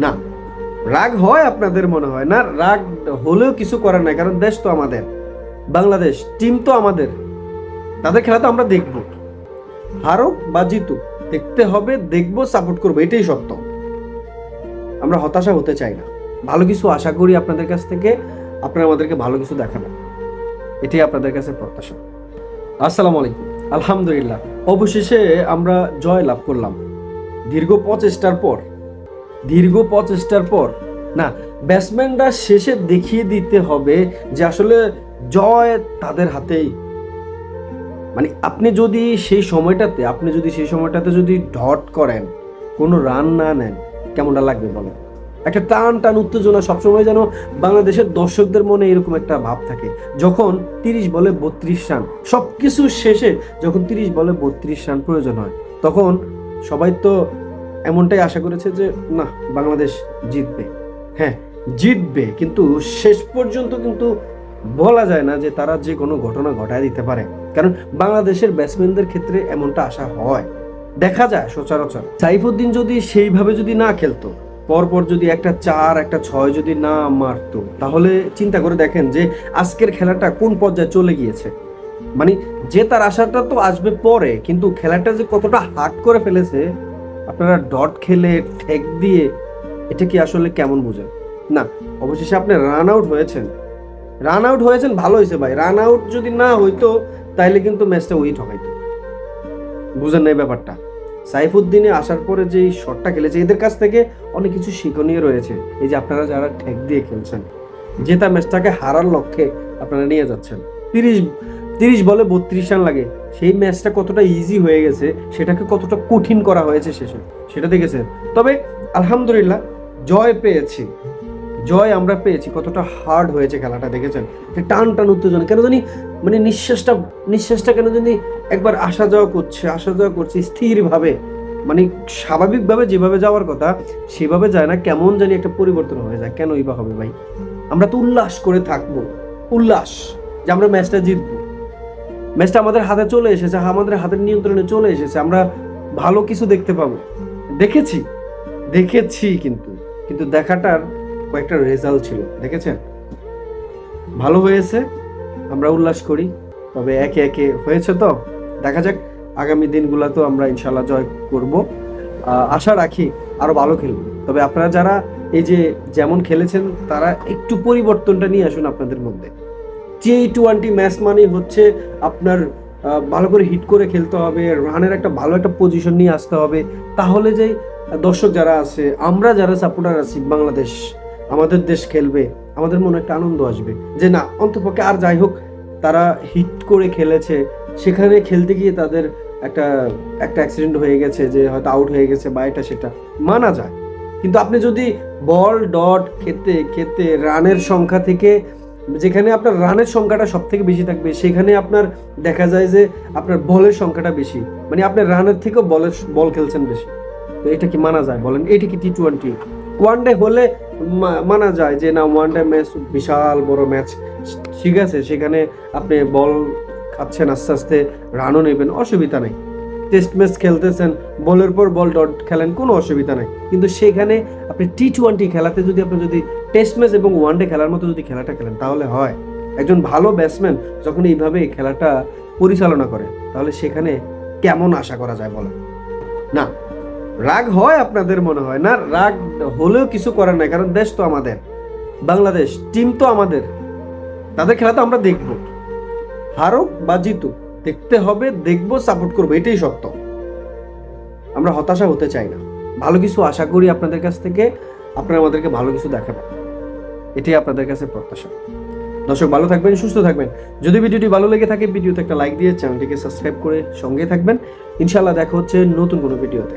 না, রাগ হয় আপনাদের মনে হয় না? রাগ হলেও কিছু করার নাই, কারণ দেশ তো আমাদের। বাংলাদেশ, টিম তো আমাদের। তাদের খেলা তো আমরা দেখব। হারুক বা জিতুক, দেখতে হবে, দেখব, সাপোর্ট করব, এটাই সত্য। আমরা হতাশা হতে চাই না। ভালো কিছু আশা করি আপনাদের কাছ থেকে, আপনারা আমাদেরকে ভালো কিছু দেখাবেন এটাই আপনাদের কাছে প্রত্যাশা। আসসালামু আলাইকুম। আলহামদুলিল্লাহ। অবশেষে আমরা জয় লাভ করলাম। দীর্ঘ প্রচেষ্টার পর দীর্ঘ প্রচেষ্টার পর। না ব্যাটসম্যানরা শেষে দেখিয়ে দিতে হবে যে আসলে জয় তাদের হাতেই। মানে আপনি যদি সেই সময়টাতে, আপনি যদি সেই সময়টাতে যদি ডট করেন, কোনো রান না নেন, কেমনটা লাগবে বলেন? একটা টান টান উত্তেজনা সবসময় যেন বাংলাদেশের দর্শকদের মনে এরকম একটা ভাব থাকে। যখন তিরিশ বলে বত্রিশ রান সব কিছু শেষে যখন তিরিশ বলে বত্রিশ রান প্রয়োজন হয়, তখন সবাই তো এমনটাই আশা করেছে যে, না, বাংলাদেশ জিতবে। হ্যাঁ জিতবে, কিন্তু শেষ পর্যন্ত কিন্তু বলা যায় না যে তারা যে কোনো ঘটনা ঘটায় দিতে পারে। কারণ বাংলাদেশের ব্যাটসম্যানদের ক্ষেত্রে এমনটা আশা হয়। দেখা যায় সচরাচর। সাইফুদ্দিন যদি সেইভাবে যদি না খেলতো, পরপর যদি একটা চার, একটা ছয় যদি না মারতো, তাহলে চিন্তা করে দেখেন যে আজকের খেলাটা কোন পর্যায়ে চলে গিয়েছে। মানে যে তার আশাটা তো আসবে পরে, কিন্তু খেলাটা যে কতটা হার্ড করে ফেলেছে আপনারা ডট খেলে ঠেক দিয়ে এটা কি আসলে কেমন বোঝেন না, অবশেষে আপনি রান আউট হয়েছেন। রান আউট হয়েছেন, ভালো হয়েছে ভাই। রান আউট যদি না হইতো, তাইলে কিন্তু ম্যাচটা ওই ঠকাইতো। বুঝেন না এই ব্যাপারটা? সাইফুদ্দিনে আসার পরে যে এই শটটা খেলেছে, এদের কাছ থেকে অনেক কিছু শিক্ষণীয় রয়েছে। এই যে আপনারা যারা ঠেক দিয়ে খেলছেন, জেতা ম্যাচটাকে হারার লক্ষ্যে আপনারা নিয়ে যাচ্ছেন। তিরিশ তিরিশ বলে বত্রিশ রান লাগে। সেই ম্যাচটা কতটা ইজি হয়ে গেছে, সেটাকে কতটা কঠিন করা হয়েছে শেষে সেটা দেখেছেন। তবে আলহামদুলিল্লাহ, জয় পেয়েছি। জয় আমরা পেয়েছি, কতটা হার্ড হয়েছে খেলাটা, দেখেছেন? টান টান উত্তেজনা, কেন জানি মানে নিঃশ্বাসটা নিঃশ্বাসটা কেন জানি একবার আসা যাওয়া করছে, আসা যাওয়া করছে স্থিরভাবে মানে স্বাভাবিকভাবে যেভাবে যাওয়ার কথা, সেভাবে যায় না, কেমন জানি একটা পরিবর্তন হয়ে যায়। কেনই বা হবে ভাই? আমরা তো উল্লাস করে থাকব, উল্লাস, যে আমরা ম্যাচটা জিতবো। ম্যাচটা আমাদের হাতে চলে এসেছে, আমাদের হাতের নিয়ন্ত্রণে চলে এসেছে। আমরা ভালো কিছু দেখতে পাবো। দেখেছি দেখেছি কিন্তু। কিন্তু দেখাটার কয়েকটা রেজাল্ট ছিল, দেখেছেন? ভালো হয়েছে, আমরা উল্লাস করি, তবে একে একে হয়েছে তো। দেখা যাক, আগামী দিনগুলোতেও আমরা ইনশাল্লাহ জয় করব। আশা রাখি আরও ভালো খেলব। তবে আপনারা যারা এই যে যেমন খেলেছেন, তারা একটু পরিবর্তনটা নিয়ে আসুন আপনাদের মধ্যে। টি টোয়েন্টি ম্যাচ মানেই হচ্ছে আপনার ভালো করে হিট করে খেলতে হবে রানের একটা ভালো একটা পজিশন নিয়ে আসতে হবে। তাহলে যে দর্শক যারা আছে, আমরা যারা সাপোর্টার আছি বাংলাদেশ, আমাদের দেশ খেলবে, আমাদের মনে একটা আনন্দ আসবে। যে না অন্তপক্ষে আর যাই হোক, তারা হিট করে খেলেছে, সেখানে খেলতে গিয়ে তাদের একটা একটা অ্যাক্সিডেন্ট হয়ে গেছে, যে হয়তো আউট হয়ে গেছে বা এটা সেটা, মানা যায়। কিন্তু আপনি যদি বল ডট খেতে খেতে রানের সংখ্যা থেকে যেখানে আপনার রানের সংখ্যাটা সব থেকে বেশি থাকবে, সেখানে আপনার দেখা যায় যে আপনার বলের সংখ্যাটা বেশি। মানে আপনি রানের থেকেও বলের বল খেলছেন বেশি। তো এটা কি মানা যায় বলেন? এটা কি টি টোয়েন্টি ওয়ান ডে হলে মানা যায় যে না ওয়ান ডে ম্যাচ বিশাল বড় ম্যাচ ঠিক আছে, সেখানে আপনি বল খাচ্ছেন আস্তে আস্তে, রানও নেবেন, অসুবিধা নেই। টেস্ট ম্যাচ খেলতেছেন বলের পর বল ডট খেলেন, কোনো অসুবিধা নাই। কিন্তু সেখানে আপনি টি টোয়েন্টি খেলাতে যদি আপনি যদি টেস্ট ম্যাচ এবং ওয়ান ডে খেলার মতো যদি খেলাটা খেলেন, তাহলে হয়। একজন ভালো ব্যাটসম্যান যখন এইভাবে খেলাটা পরিচালনা করে, তাহলে সেখানে কেমন আশা করা যায় বলেন? না, রাগ হয় আপনাদের মনে হয় না, রাগ হলেও কিছু করার নাই, কারণ দেশ তো আমাদের, বাংলাদেশ টিম তো আমাদের। তাদের খেলা তো আমরা দেখব। হারুক বা জিতুক দেখতে হবে, দেখব সাপোর্ট করব, এটাই সত্য। আমরা হতাশা হতে চাই না। ভালো কিছু আশা করি আপনাদের কাছ থেকে, আপনারা আমাদেরকে ভালো কিছু দেখাবেন। এটাই আপনাদের কাছে প্রত্যাশা। দর্শক, ভালো থাকবেন, সুস্থ থাকবেন। যদি ভিডিওটি ভালো লেগে থাকে, ভিডিওতে একটা লাইক দিয়ে চ্যানেলটিকে সাবস্ক্রাইব করে সঙ্গে থাকবেন। ইনশাল্লাহ দেখা হচ্ছে নতুন কোনো ভিডিওতে।